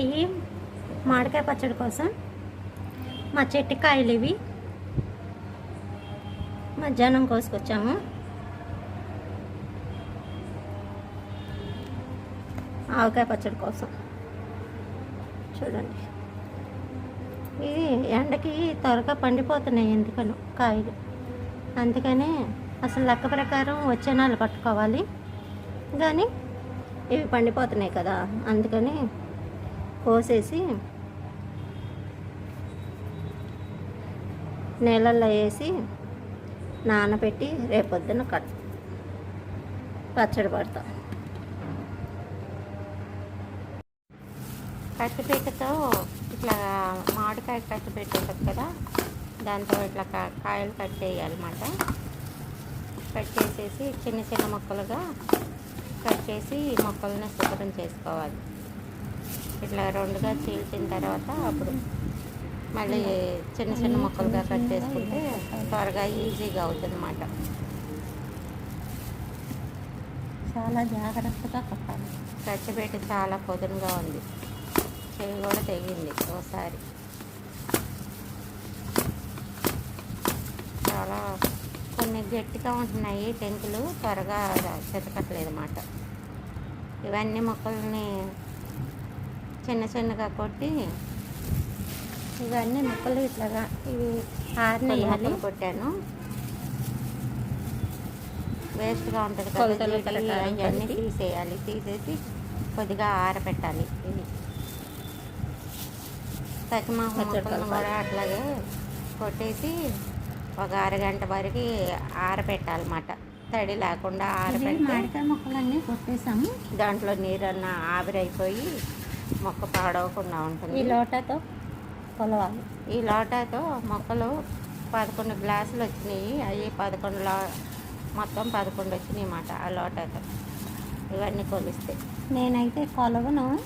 ఇవి మామిడికాయ పచ్చడి కోసం మా చెట్టు కాయలు ఇవి. మధ్యాహ్నం కోసుకొచ్చాము. ఆవకాయ పచ్చడి కోసం. చూడండి. ఇది ఎండకి త్వరగా పండిపోతున్నాయి ఎందుకను కాయలు. అందుకనే అసలు లెక్క ప్రకారం వచ్చే నెల పట్టుకోవాలి. కానీ ఇవి పండిపోతున్నాయి కదా అందుకని కోసేసి నీళ్ళల్లో వేసి నానబెట్టి రేపొద్దున కట్ పచ్చడి పడతాం. కత్తిపీటతో ఇట్లా మామిడికాయ కత్తిపీట ఉంటుంది కదా దాంతో ఇట్లా కాయలు కట్ చేయాలన్నమాట. కట్ చేసేసి చిన్న చిన్న ముక్కలుగా కట్ చేసి మొక్కలను శుభ్రం చేసుకోవాలి. ఇట్లా రెండుగా చీల్చిన తర్వాత అప్పుడు మళ్ళీ చిన్న చిన్న ముక్కలుగా కట్ చేసుకుంటే త్వరగా ఈజీగా అవుతుంది అన్నమాట చాలా జాగ్రత్తగా కట్టాలి. కచ్చిపెట్టి చాలా పొదునుగా ఉంది. చెవి కూడా తెగింది ఒకసారి చాలా కొన్ని గట్టిగా ఉంటున్నాయి టెంకులు త్వరగా చెతకట్లేదు అన్నమాట ఇవన్నీ మొక్కల్ని చిన్న చిన్నగా కొట్టి ఇవన్నీ ముక్కలు ఇట్లాగా ఇవి ఆరినేయాలి కొట్టాను. వేస్ట్గా ఉంటుంది కదా అవన్నీ. తీసేయాలి. తీసేసి కొద్దిగా ఆరబెట్టాలి ముక్కలను కలపాలి. కూడా అట్లాగే కొట్టేసి ఒక అరగంట వరకు ఆరబెట్టాలన్నమాట. తడి లేకుండా ఇది ఆరబెట్టి మామిడికాయ ముక్కలన్నీ కొట్టేసాము. దాంట్లో నీరన్న ఆవిరైపోయి మొక్క పాడవకుండా ఈ ఉంటుంది లోటాతో కొలవాలి. ఈ లోటాతో మొక్కలు పదకొండు గ్లాసులు వచ్చినాయి. అవి పదకొండు లో మొత్తం పదకొండు వచ్చినాయి అన్నమాట ఆ లోటాతో. ఇవన్నీ కొలిస్తే. నేనైతే కొలవను.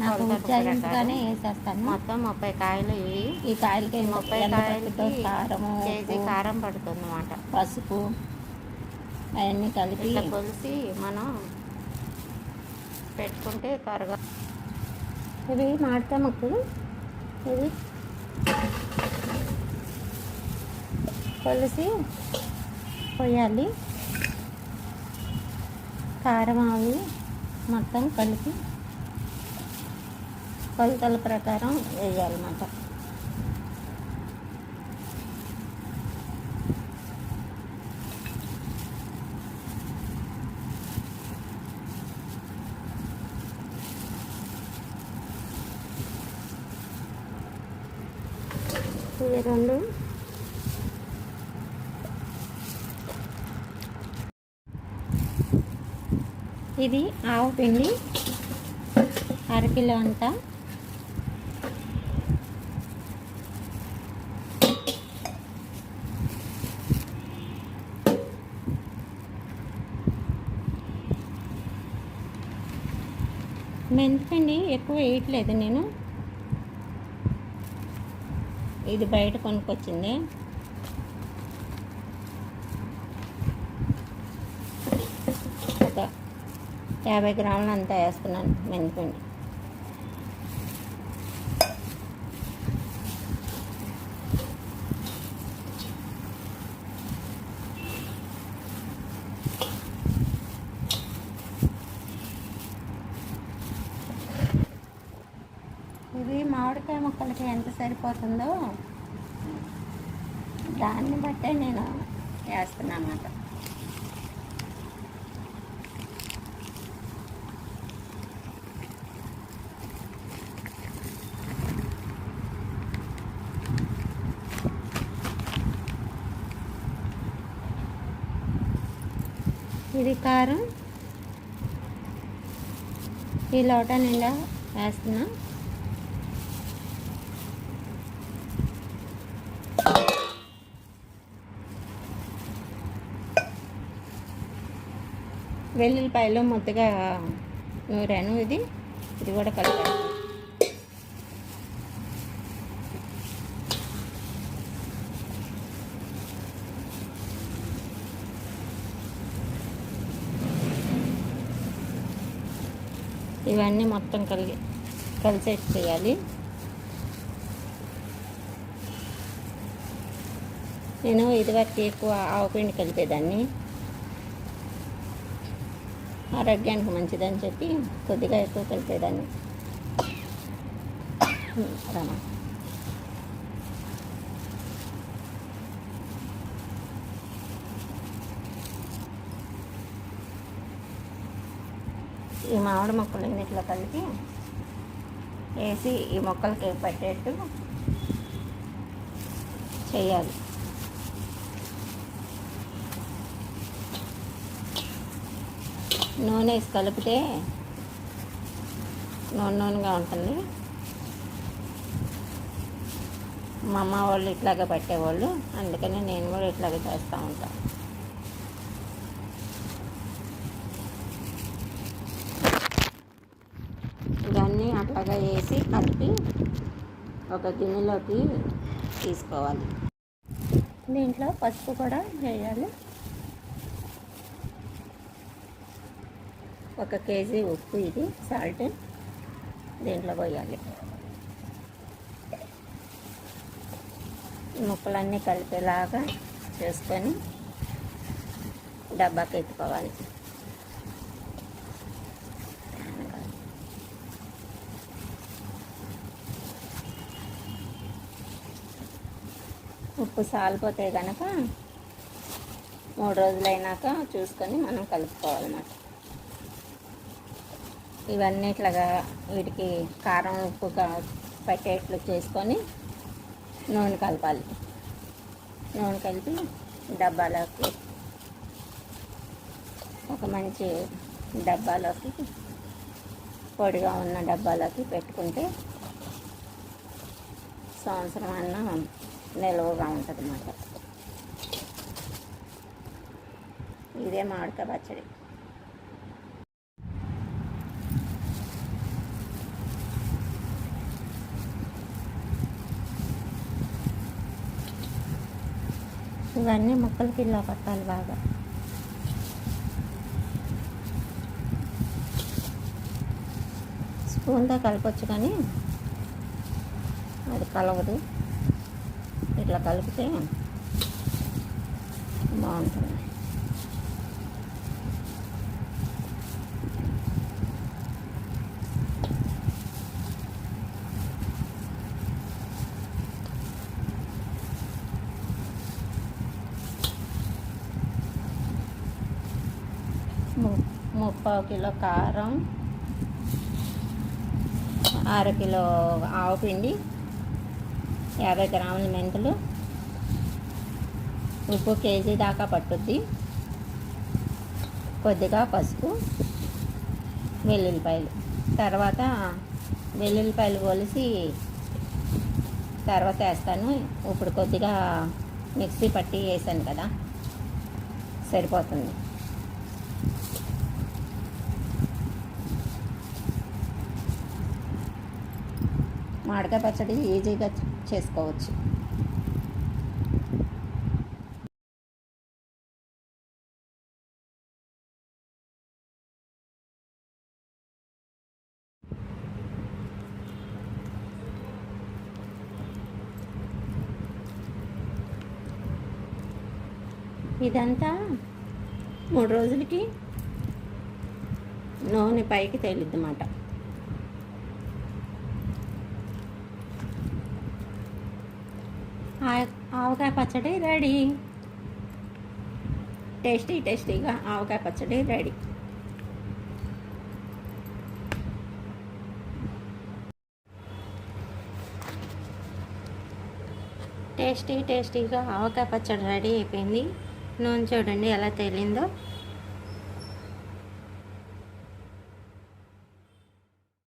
నాకు ఉజ్జాయింపుగానే. వేసేస్తాను. మొత్తం ముప్పై కాయలు ఇవి ఈ కాయలకి ఈ ముప్పై కాయలకి కారము కేజీ కారం పడుతుంది అన్నమాట. పసుపు అవన్నీ కలిపి కొలిసి మనం పెట్టుకుంటే త్వరగా ఇవి మామిడికాయ ముక్కలు ఇది కొలిసి పోయాలి కారం అవి మొత్తం కలిపి కొలతల ప్రకారం వేయాలన్నమాట. ఇవి రెండు ఇది ఆవు పిండి అరకిలో అంతా మెంతిపిండి ఎక్కువ వేయట్లేదు నేను. ఇది బయట కొనుక్కొచ్చింది. ఒక యాభై గ్రాములు అంతా వేస్తున్నాను మెంతిపిండి ఇది మామిడికాయ ముక్కలకి ఎంత సరిపోతుందో దాన్ని బట్టే నేను వేస్తున్నా అన్నమాట ఇది కారం. ఈ లోటా నిండా వేస్తున్నాను వెల్లుల్లిపాయలు ముద్దగా నూరాను ఇది. ఇది కూడా కలిపాను ఇవన్నీ మొత్తం కలిగి కలిసేట్ చేయాలి నేను ఇదివరకు ఎక్కువ ఆవుపిండి కలిపేదాన్ని. ఆరోగ్యానికి మంచిదని చెప్పి కొద్దిగా ఎక్కువ కలిపేదాన్ని. రమ. ఈ మామిడి మొక్కలు ఇట్లా కలిపి వేసి ఈ మొక్కలకి పట్టేట్టు చేయాలి. నూనె వేసి కలిపితే నూనె నూనెగా ఉంటుంది. మా అమ్మ వాళ్ళు ఇట్లాగే పట్టేవాళ్ళు. అందుకని నేను కూడా ఇట్లాగే చేస్తూ ఉంటాను ఇవన్నీ అట్లాగా వేసి కలిపి ఒక గిన్నెలోకి తీసుకోవాలి. దీంట్లో పసుపు కూడా వేయాలి. ఒక కేజీ ఉప్పు ఇది సాల్ట్ దీంట్లో పోయాలి. ముక్కలన్నీ కలిపేలాగా చేసుకొని డబ్బాకి ఎత్తుకోవాలి. ఉప్పు సాలిపోతే కనుక మూడు రోజులైనాక చూసుకొని మనం కలుపుకోవాలన్నమాట. ఇవన్నీ ఇట్లాగా వీటికి కారం ఉప్పు పెట్టేట్లు పట్టేట్లు చేసుకొని నూనె కలపాలి. నూనె కలిపి డబ్బాలోకి ఒక మంచి డబ్బాలోకి పొడిగా ఉన్న డబ్బాలోకి పెట్టుకుంటే సంవత్సరం అన్న నిల్వగా ఉంటుంది అన్నమాట ఇదే మామిడికాయ పచ్చడి. ఇవన్నీ మొక్కలకి ఇలా పట్టాలి బాగా. స్పూన్తో కలపచ్చు కానీ అది కలవదు. ఇట్లా కలిపితే బాగుంటుంది ము- పావు కిలో కారం అర కిలో ఆవు పిండి యాభై గ్రాముల మెంతులు ఉప్పు కేజీ దాకా పట్టుద్ది. కొద్దిగా పసుపు వెల్లుల్లిపాయలు. తర్వాత వెల్లుల్లిపాయలు కొలిసి తర్వాత వేస్తాను. ఇప్పుడు కొద్దిగా మిక్సీ పట్టి వేసాను కదా సరిపోతుంది. మామిడికాయ పచ్చడి ఈజీగా చేసుకోవచ్చు. ఇదంతా మూడు రోజులకి నూనె పైకి తేలిద్దన్నమాట. ఆవకాయ పచ్చడి రెడీ. టేస్టీ టేస్టీగా ఆవకాయ పచ్చడి రెడీ. టేస్టీ టేస్టీగా ఆవకాయ పచ్చడి రెడీ అయిపోయింది. నూనె చూడండి ఎలా తేలిందో.